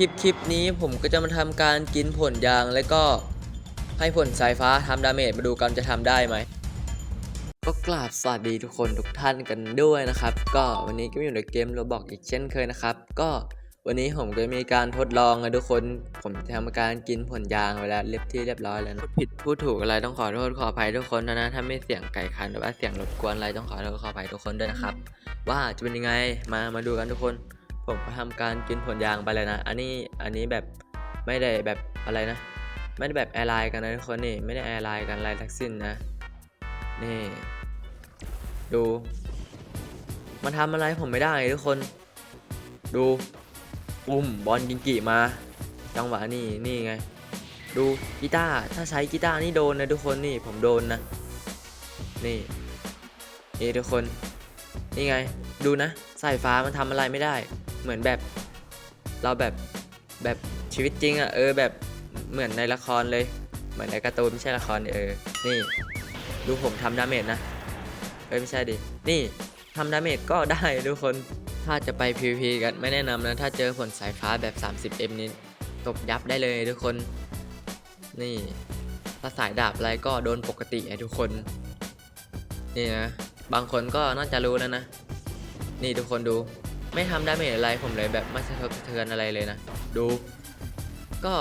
คลิปคลิปนี้ผมก็จะมาทำการกินผลยางแล้วก็ให้ผลสายฟ้าทำดาเมจมาดูกันจะทำได้ไหม ก็กราบสวัสดีทุกคนทุกท่านกันด้วยนะครับ ก็วันนี้ก็อยู่ในเกมโรบอกอีกเช่นเคยนะครับ ก็วันนี้ผมก็มีการทดลองนะทุกคน ผมจะทำการกินผลยางเวลาเรียบที่เรียบร้อยแล้วนะพูดผิดพูดถูกอะไรต้องขอโทษขออภัยทุกคนนะนะถ้าไม่เสียงไก่คันหรือว่าเสียงรบกวนอะไรต้องขอโทษขออภัยทุกคนด้วยนะครับ ว่าจะเป็นยังไงมามาดูกันทุกคน ผมก็ทำการกินผลยางไปเลยนะ อันนี้อันนี้แบบไม่ได้แบบอะไรนะ ไม่ได้แบบแอร์ไลน์กันนะทุกคนนี่ไม่ได้แอร์ไลน์กันอะไรทั้งสิ้นนะ นี่ ดู มันทำอะไรผมไม่ได้ทุกคน ดูปุ่มบอลกินกิมา จังหวะนี่นี่ไง ดูกีตาร์ถ้าใช้กีตาร์นี่โดนนะทุกคนนี่ผมโดนนะ นี่นี่ทุกคน นี่ไง ดูนะสายฟ้ามันทำอะไรไม่ได้ เหมือนแบบ เราแบบแบบชีวิตจริงอะ่ะเออแบบเหมือนในละครเลย เหมือนในการ์ตูนไม่ใช่ละครดิเออนี่ดูผมทำดาเมจนะเอ้ยไม่ใช่ดินี่ทำดาเมจก็ได้ทุกคนถ้าจะไป PVP กันไม่แนะนำนะถ้าเจอผลสายฟ้าแบบ 30M นี้ตบยับได้เลยทุกคน นี่ถ้าสายดาบอะไรก็โดนปกติไอ้ทุกคน นี่นะ บางคนก็น่าจะรู้แล้วนะ นี่ทุกคนดู ไม่ทำดาเมจอะไรผมเลยแบบไม่สะเทือนอะไรเลยนะ ดู ก็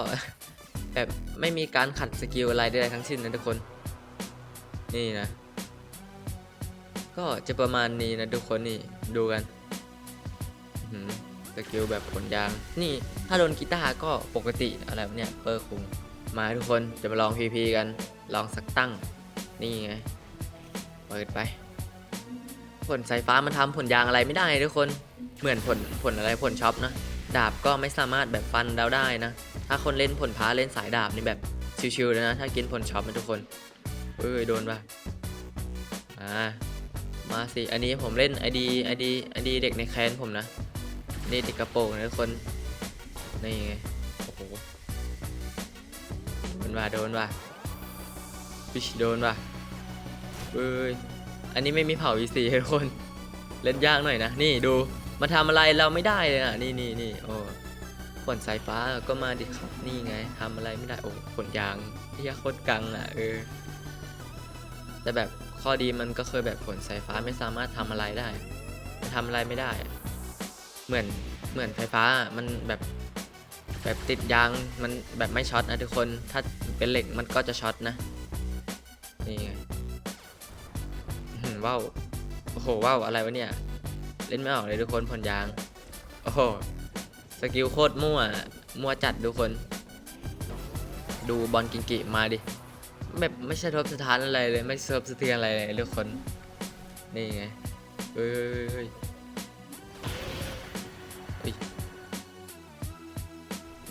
แบบไม่มีการขัดสกิลอะไรใดๆทั้งสิ้นนะทุกคน นี่นะ ก็จะประมาณนี้นะทุกคนนี่ดูกันสกิลแบบขนยาง นี่ถ้าโดนกีตาร์ก็ปกติอะไรเนี่ยเปอร์คุงมาทุกคนจะมาลอง PP กัน ลองสักตั้ง นี่ไง เปิดไป ผลสายฟ้ามันทำผลยางอะไรไม่ได้ทุกคน เหมือนผลผลอะไรผลช็อปนะดาบก็ไม่สามารถแบบฟันเราได้นะ ถ้าคนเล่นผลพ้าเล่นสายดาบนี่แบบชิวๆเลยนะ ถ้ากินผลช็อปนะทุกคนเอ้ยโดนปะอ่ามาสิ อันนี้ผมเล่น ID ID ID เด็กในแคนผมนะ นี่เด็กกระโปรงนะทุกคน นี่ไง โอ้โห โดนว่ะโดนว่ะฟิชโดนว่ะเอ้ย อันนี้ไม่มีเผา VC ให้ทุกคน เล่นยากหน่อยนะ นี่ดู มาทำอะไรเราไม่ได้เลยนะนี่นี่นี่โอ้ผลสายฟ้าก็มาดิครับนี่ไงทำอะไรไม่ได้โอ้ผลยางที่ยโคตรกังอะเออแต่แบบข้อดีมันก็เคือแบบผลสายฟ้าไม่สามารถทำอะไรได้ทำอะไรไม่ได้ เหมือนเหมือนไฟฟ้ามันแบบแบบติดยางมันแบบไม่ช็อตนะทุกคน ถ้าเป็นเหล็กมันก็จะช็อตนะ นี่ไงว้าว โอ้โหว้าวอะไรวะเนี่ย เล่นไม่ออกเลยทุกคนผลยาง โอ้โห สกิลโคตรมั่ว มั่วจัดทุกคน ดูบอลกิงกิมาดิแบบไม่ใช่ทบสถานอะไรเลย ไม่เซิร์ฟสะเทือนอะไรเลยทุกคน นี่ไงเฮ้ยเฮ้ยเฮ้ย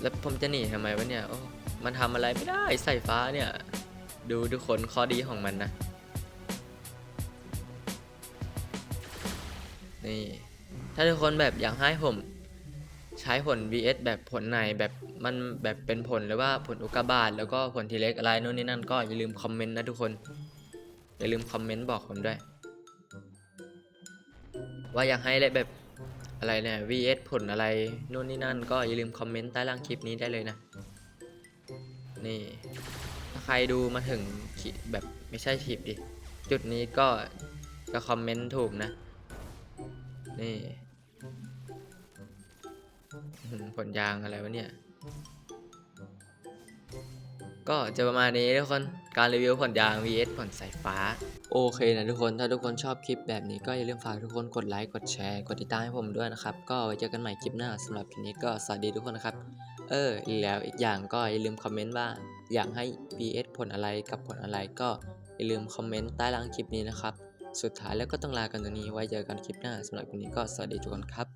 แล้วผมจะหนีทำไมวะเนี่ย โอ้ มันทำอะไรไม่ได้ใส่ฟ้าเนี่ย ดูทุกคนข้อดีของมันนะ นี่ ถ้าทุกคนแบบอยากให้ผมใช้ผล vs แบบผลไหนแบบมันแบบเป็นผลหรือว่าผลอุกกาบาตแล้วก็ผลทีเล็กอะไรโน่นนี่นั่นก็อย่าลืมคอมเมนต์นะทุกคน อย่าลืมคอมเมนต์บอกผมด้วย ว่าอยากให้แบบอะไรเนี่ย vs ผลอะไรนู่นนี่นั่น ก็อย่าลืมคอมเมนต์ใต้ล่างคลิปนี้ได้เลยนะ นี่ ถ้าใครดูมาถึงแบบไม่ใช่คลิปดิ จุดนี้ก็ก็คอมเมนต์ถูกนะ นี่ผลยางอะไรวะเนี่ย ก็จะประมาณนี้ทุกคน การรีวิวผลยาง vs ผลสายฟ้า โอเคนะทุกคน ถ้าทุกคนชอบคลิปแบบนี้ก็อย่าลืมฝากทุกคนกดไลค์ กดแชร์ กดติดตามให้ผมด้วยนะครับ ก็ไว้เจอกันใหม่คลิปหน้าสำหรับคลิปนี้ก็สวัสดีทุกคนนะครับ เออ แล้วอีกอย่างก็อย่าลืมคอมเมนต์ว่าอยากให้ vs ผลอะไรกับผลอะไรก็อย่าลืมคอมเมนต์ใต้ล่างคลิปนี้นะครับ สุดท้ายแล้วก็ต้องลากันตรงนี้ไว้เจอกันคลิปหน้าสำหรับวันนี้ก็สวัสดีทุกคนครับ